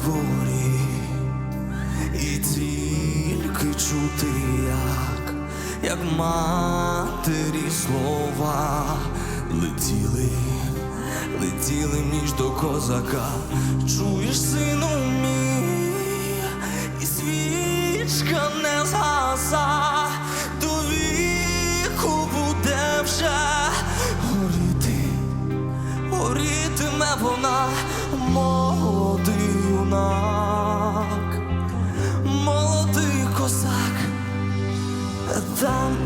дворі, і тільки чути, як, як матері слова летіли, летіли між до козака. Чуєш, там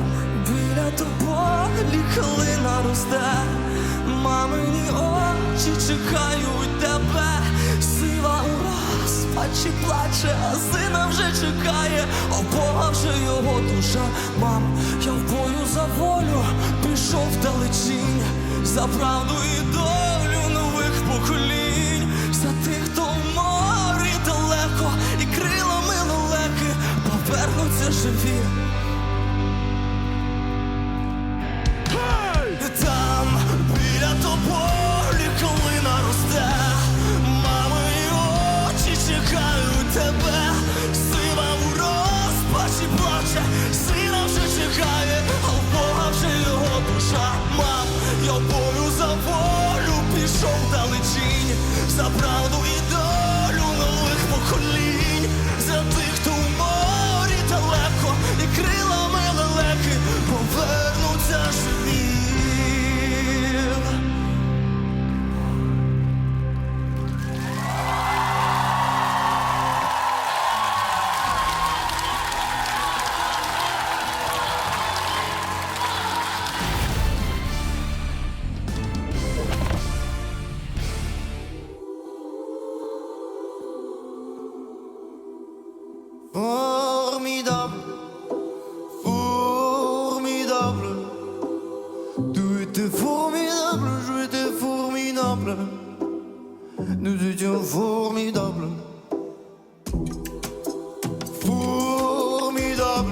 біля тополі хлина росте, мамині очі чекають тебе, сива у розпачі плаче, а сина вже чекає, о Бога вже його душа, мам, я в бою за волю пішов вдалечінь, за правду і долю нових поколінь, за тих, хто в морі далеко, і крилами лелеки повернуться живі. Далечінь,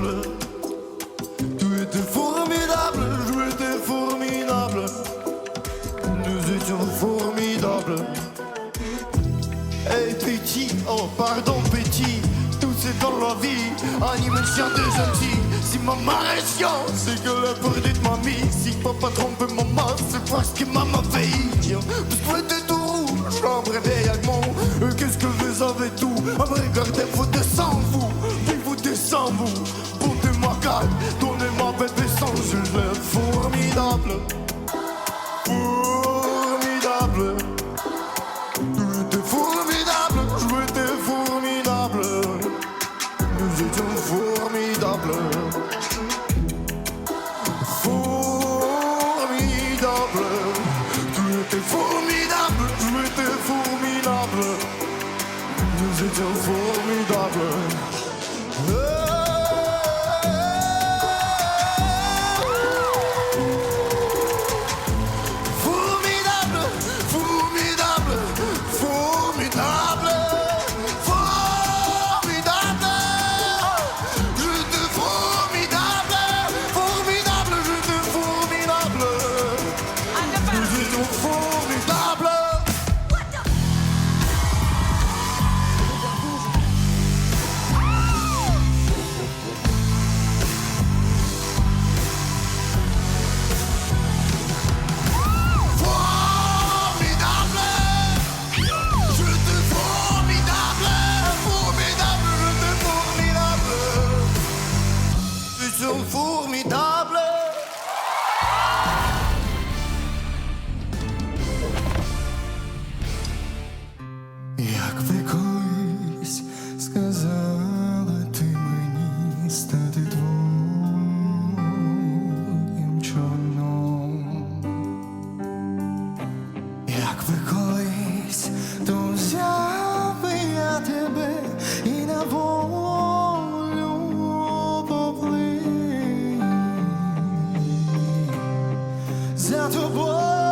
Formidable. Tu étais formidable, je étais formidable. Nous étions formidables. Hey petit, oh pardon petit, tout c'est dans la vie, anime chien de gentil. Si maman est chiant, c'est que la perdue de mamie. Si papa trompe maman, c'est parce que maman veille. Стати твоїм човном. Як ви колись, то взяв я тебе і на волю поплив. За тобою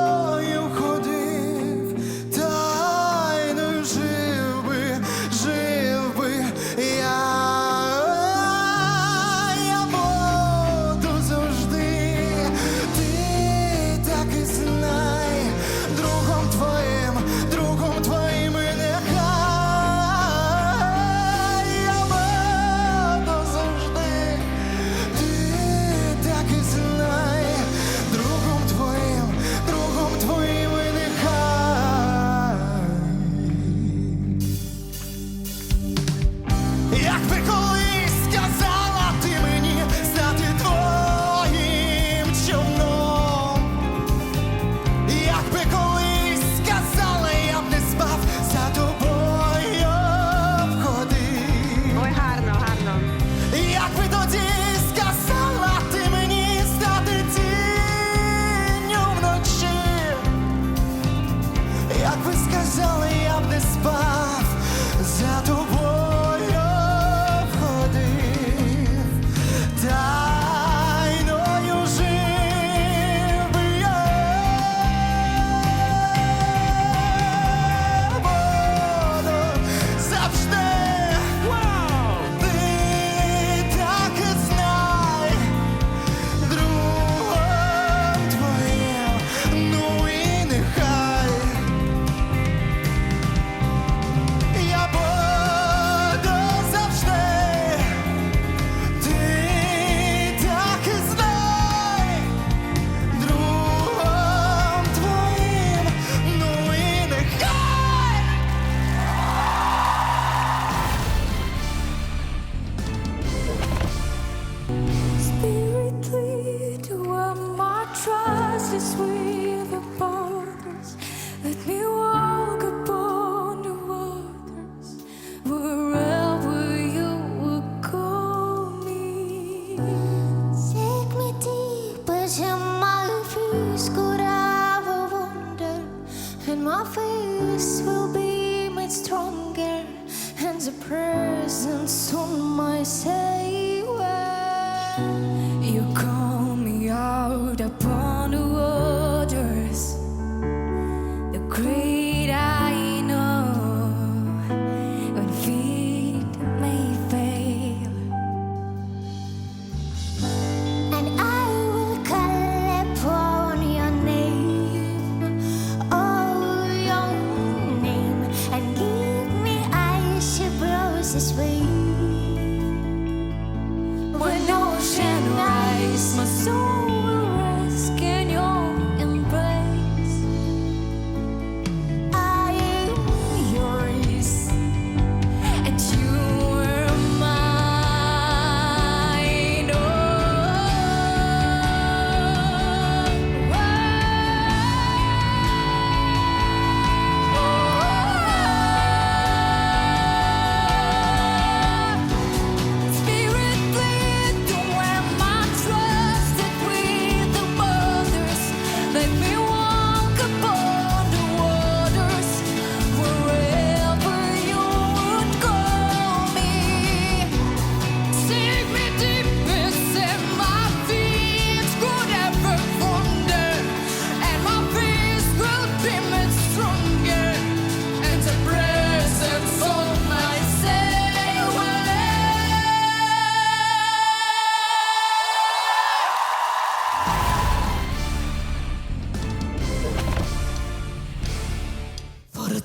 once myself.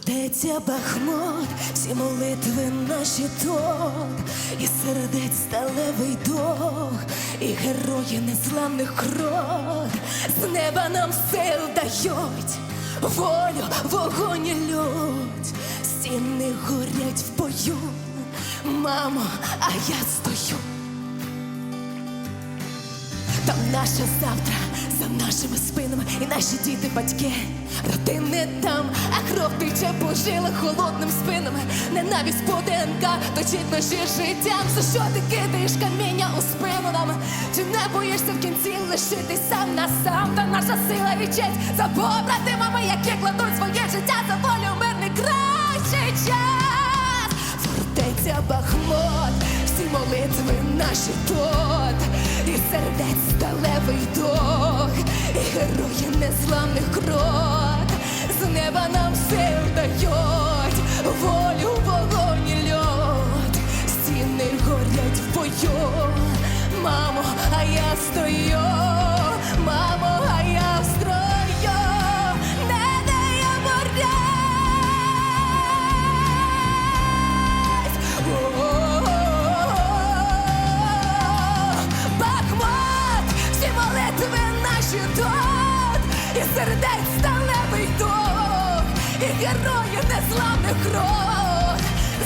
Фортеця Бахмут, всі молитви наші тут, і сердець сталевий дух, і герої незламних крот, з неба нам сил дають, волю, вогонь і лють, стіни горять в бою, мамо, а я стою. Там наше завтра за нашими спинами, і наші діти, батьки, родини там, а кров тече по жилах холодним спинами. Ненависть по ДНК точить наші життя. За що ти кидаєш каміння у спину нам? Чи не боїшся в кінці лишитись сам на сам? Та наша сила і честь за побратимами, які кладуть своє життя за волю мирний кращий час. Фортеця Бахмут, молитви наші тот, і сердець сталевий дух, і герої незламних крот, з неба нам все дають, волю, вогонь і льот, стіни горять в бою, мамо, а я стою, наші тут, і сердець сталевий дух, і герої незламних кров,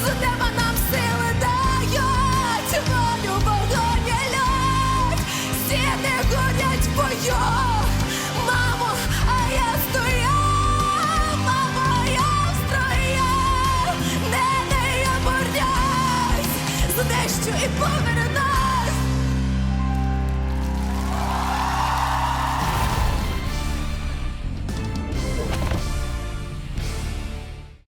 з неба нам сили дають, волю вогонь лють, стіни горять бою,